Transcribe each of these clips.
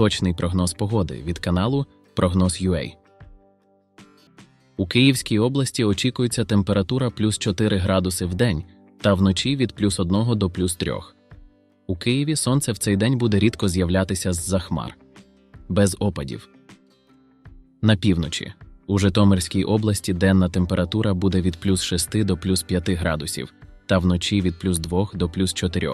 Точний прогноз погоди від каналу Прогноз.ua. У Київській області очікується температура плюс 4 градуси в день та вночі від плюс 1 до плюс 3. У Києві сонце в цей день буде рідко з'являтися з-за хмар. Без опадів. На півночі. У Житомирській області денна температура буде від плюс 6 до плюс 5 градусів та вночі від плюс 2 до плюс 4.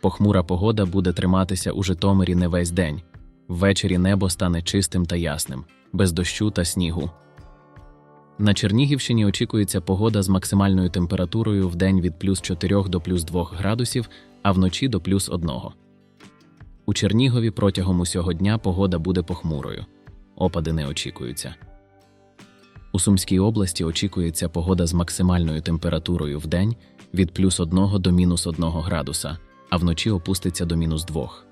Похмура погода буде триматися у Житомирі не весь день. Ввечері небо стане чистим та ясним, без дощу та снігу. На Чернігівщині очікується погода з максимальною температурою в день від плюс 4 до плюс 2 градусів, а вночі до плюс 1. У Чернігові протягом усього дня погода буде похмурою. Опади не очікуються. У Сумській області очікується погода з максимальною температурою в день від плюс 1 до мінус 1 градуса, а вночі опуститься до мінус 2.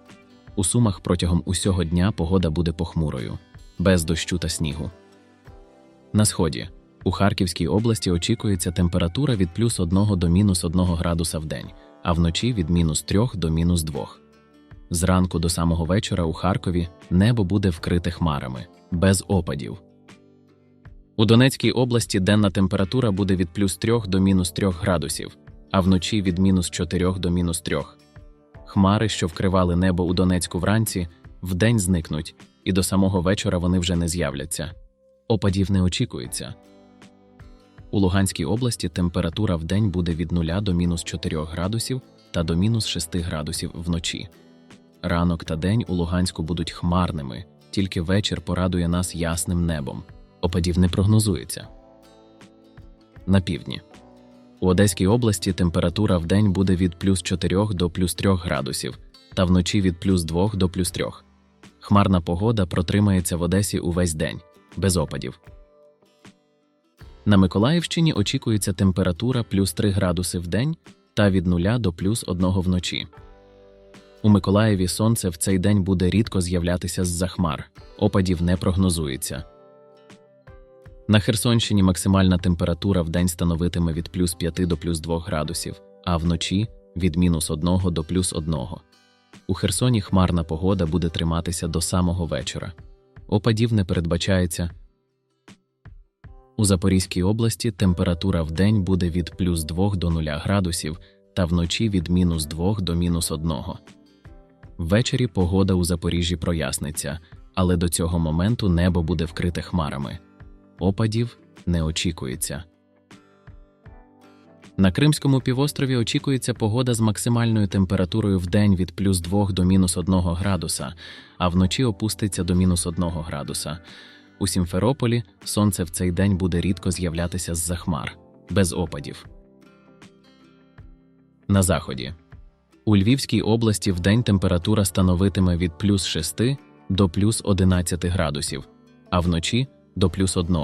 У Сумах протягом усього дня погода буде похмурою, без дощу та снігу. На сході у Харківській області очікується температура від плюс 1 до мінус 1 градуса в день, а вночі від мінус 3 до мінус 2. Зранку до самого вечора у Харкові небо буде вкрите хмарами, без опадів. У Донецькій області денна температура буде від плюс 3 до мінус 3 градусів, а вночі від мінус 4 до мінус 3. Хмари, що вкривали небо у Донецьку вранці, вдень зникнуть, і до самого вечора вони вже не з'являться. Опадів не очікується. У Луганській області температура вдень буде від 0 до мінус 4 градусів та до мінус 6 градусів вночі. Ранок та день у Луганську будуть хмарними, тільки вечір порадує нас ясним небом. Опадів не прогнозується. На півдні. У Одеській області температура вдень буде від плюс 4 до плюс 3 градусів та вночі від плюс 2 до плюс 3. Хмарна погода протримається в Одесі увесь день, без опадів. На Миколаївщині очікується температура плюс 3 градуси в день та від 0 до плюс 1 вночі. У Миколаєві сонце в цей день буде рідко з'являтися з-за хмар, опадів не прогнозується. На Херсонщині максимальна температура в день становитиме від плюс 5 до плюс 2 градусів, а вночі від мінус 1 до плюс 1. У Херсоні хмарна погода буде триматися до самого вечора. Опадів не передбачається. У Запорізькій області температура в день буде від плюс 2 до 0 градусів та вночі від мінус 2 до мінус 1. Ввечері погода у Запоріжжі проясниться, але до цього моменту небо буде вкрите хмарами. Опадів не очікується. На Кримському півострові очікується погода з максимальною температурою в день від плюс 2 до мінус 1 градуса, а вночі опуститься до мінус 1 градуса. У Сімферополі сонце в цей день буде рідко з'являтися з-за хмар, без опадів. На заході. У Львівській області вдень температура становитиме від плюс 6 до плюс 11 градусів, а вночі до плюс 1.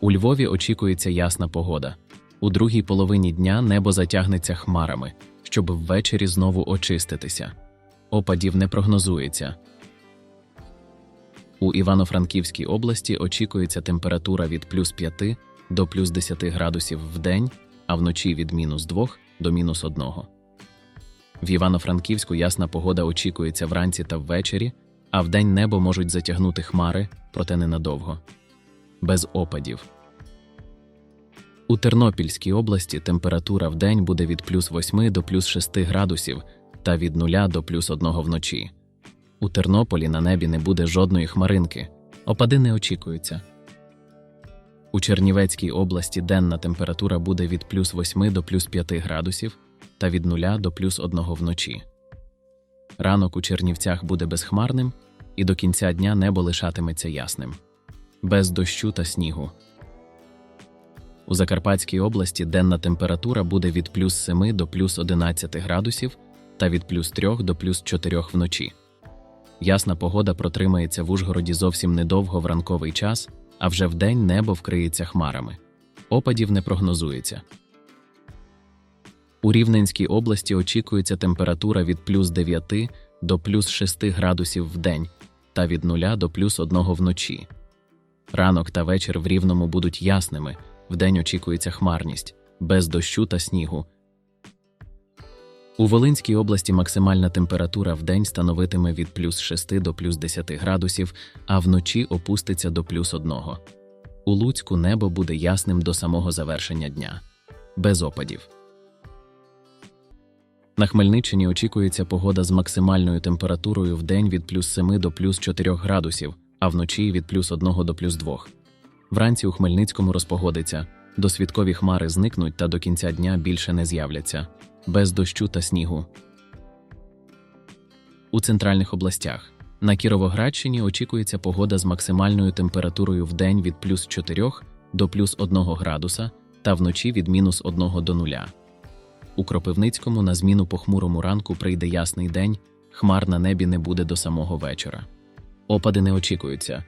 У Львові очікується ясна погода. У другій половині дня небо затягнеться хмарами, щоб ввечері знову очиститися. Опадів не прогнозується. У Івано-Франківській області очікується температура від плюс 5 до плюс 10 градусів в день, а вночі від мінус 2 до мінус 1. В Івано-Франківську ясна погода очікується вранці та ввечері, а вдень небо можуть затягнути хмари, проте ненадовго. Без опадів. У Тернопільській області температура в день буде від плюс 8 до плюс 6 градусів та від 0 до плюс 1 вночі. У Тернополі на небі не буде жодної хмаринки, опади не очікуються. У Чернівецькій області денна температура буде від плюс 8 до плюс 5 градусів та від 0 до плюс 1 вночі. Ранок у Чернівцях буде безхмарним, і до кінця дня небо лишатиметься ясним, без дощу та снігу. У Закарпатській області денна температура буде від плюс 7 до плюс 11 градусів та від плюс 3 до плюс 4 вночі. Ясна погода протримається в Ужгороді зовсім недовго в ранковий час, а вже вдень небо вкриється хмарами. Опадів не прогнозується. У Рівненській області очікується температура від плюс 9 до плюс 6 градусів в день та від 0 до плюс 1 вночі. Ранок та вечір в Рівному будуть ясними, вдень очікується хмарність, без дощу та снігу. У Волинській області максимальна температура в день становитиме від плюс 6 до плюс 10 градусів, а вночі опуститься до плюс 1. У Луцьку небо буде ясним до самого завершення дня. Без опадів. На Хмельниччині очікується погода з максимальною температурою в день від плюс 7 до плюс 4 градусів, а вночі від плюс 1 до плюс 2. Вранці у Хмельницькому розпогодиться, досвідкові хмари зникнуть та до кінця дня більше не з'являться, без дощу та снігу. У центральних областях на Кіровоградщині очікується погода з максимальною температурою в день від плюс 4 до плюс 1 градуса та вночі від мінус 1 до 0. У Кропивницькому на зміну похмурому ранку прийде ясний день, хмар на небі не буде до самого вечора. Опади не очікуються.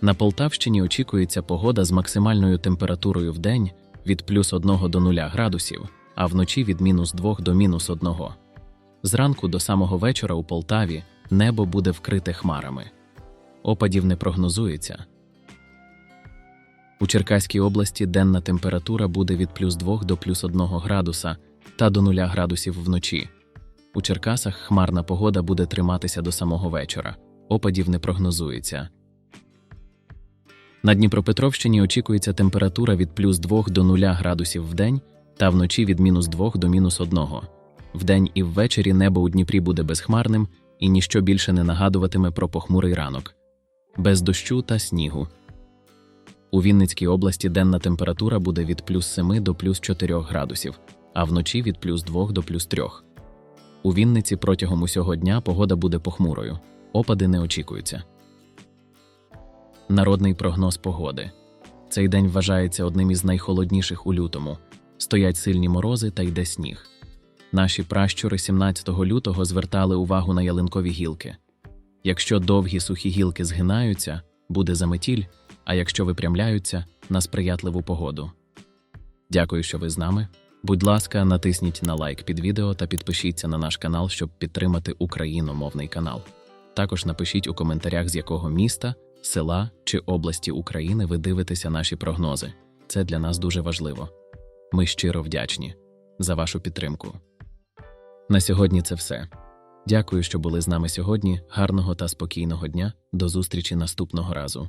На Полтавщині очікується погода з максимальною температурою в день від плюс 1 до 0 градусів, а вночі від мінус 2 до мінус 1. Зранку до самого вечора у Полтаві небо буде вкрите хмарами. Опадів не прогнозується. У Черкаській області денна температура буде від плюс 2 до плюс 1 градуса та до 0 градусів вночі. У Черкасах хмарна погода буде триматися до самого вечора. Опадів не прогнозується. На Дніпропетровщині очікується температура від плюс 2 до 0 градусів в день та вночі від мінус 2 до мінус 1. Вдень і ввечері небо у Дніпрі буде безхмарним і ніщо більше не нагадуватиме про похмурий ранок. Без дощу та снігу. У Вінницькій області денна температура буде від плюс 7 до плюс 4 градусів, а вночі від плюс 2 до плюс 3. У Вінниці протягом усього дня погода буде похмурою. Опади не очікуються. Народний прогноз погоди. Цей день вважається одним із найхолодніших у лютому. Стоять сильні морози та йде сніг. Наші пращури 17 лютого звертали увагу на ялинкові гілки. Якщо довгі сухі гілки згинаються, буде заметіль, а якщо випрямляються на сприятливу погоду. Дякую, що ви з нами. Будь ласка, натисніть на лайк під відео та підпишіться на наш канал, щоб підтримати україномовний канал. Також напишіть у коментарях, з якого міста, села чи області України ви дивитеся наші прогнози. Це для нас дуже важливо. Ми щиро вдячні за вашу підтримку. На сьогодні це все. Дякую, що були з нами сьогодні. Гарного та спокійного дня. До зустрічі наступного разу.